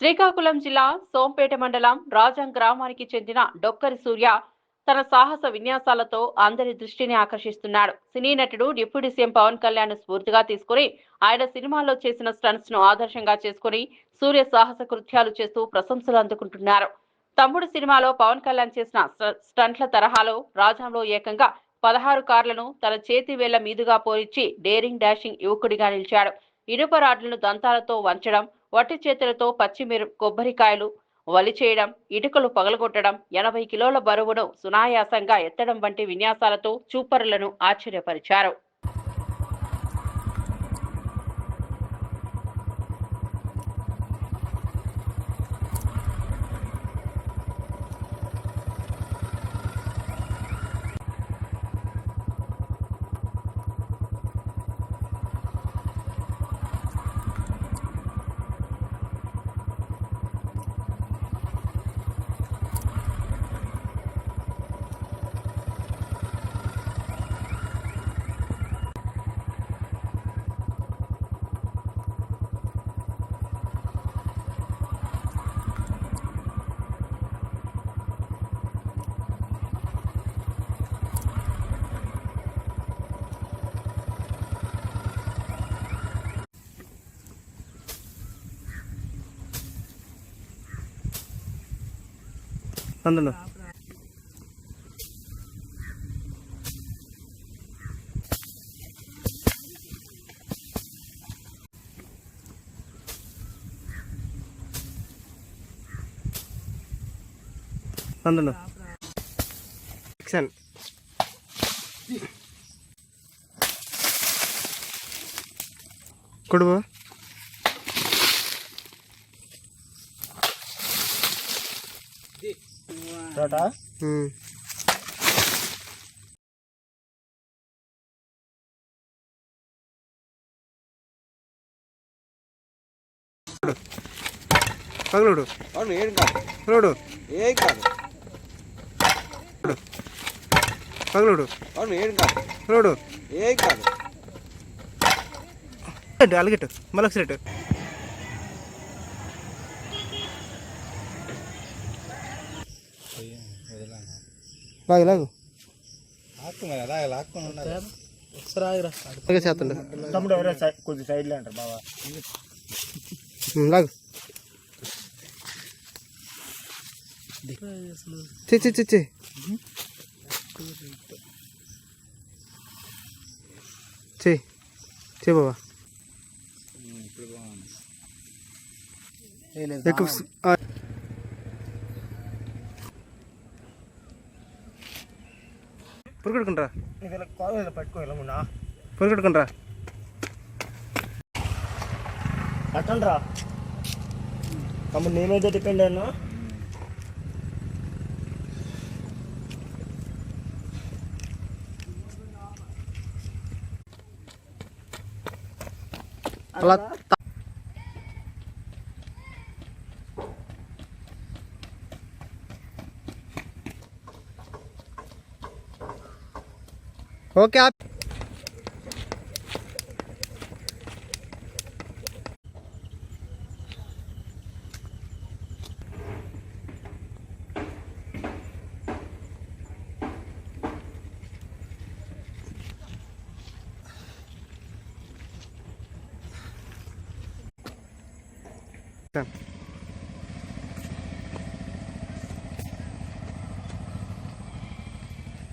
శ్రీకాకుళం జిల్లా సోంపేట మండలం రాజం గ్రామానికి చెందిన డొక్కరి సూర్య తన సాహస విన్యాసాలతో అందరి దృష్టిని ఆకర్షిస్తున్నాడు. సినీ నటుడు డిప్యూటీ సీఎం పవన్ కళ్యాణ్ స్ఫూర్తిగా తీసుకుని ఆయన సినిమాల్లో చేసిన స్టంట్స్ను ఆదర్శంగా చేసుకుని సూర్య సాహస కృత్యాలు చేస్తూ ప్రశంసలు అందుకుంటున్నారు. తమ్ముడు సినిమాలో పవన్ కళ్యాణ్ చేసిన స్ట- స్టంట్ల తరహాలో రాజంలో ఏకంగా పదహారు కార్లను తన చేతి వేళ్ళ మీదుగా పోరిచ్చి డేరింగ్ డాషింగ్ యువకుడిగా నిలిచాడు. ఇనుప రాడ్లను దంతాలతో వంచడం వట్టి చేతులతో పచ్చిమిరు కొబ్బరికాయలు వలి చేయడం ఇటుకలు పగలగొట్టడం ఎనభై కిలోల బరువును సునాయాసంగా ఎత్తడం వంటి విన్యాసాలతో చూపరులను ఆశ్చర్యపరిచారు. అందులో. అందులో. యాక్షన్ కొడువు ఉమ్. పగలుడు. అవును ఏం కాదు. పగలుడు. ఏం కాదు. పగలుడు. అవును ఏం కాదు. పగలుడు. ఏం కాదు. అలగట్టు మళ్ళీ లాగు లాగు. చేస్తుండ. తమ్ముడు ఎవరో కొద్ది సైడ్లో అంటారు బాబా లాగు. చి చి చి చి. చి చి బాబా ఎక్కువ స్- ఆ. పురుగడుకుంటారా నీకు ఇలా కాలు పట్టుకో ఇలా ఉన్నా పురుగడుకుంటారా అట్టండి రా తమ్ముడు నీ మీద డిపెండ్ అయినా అలా ok Thank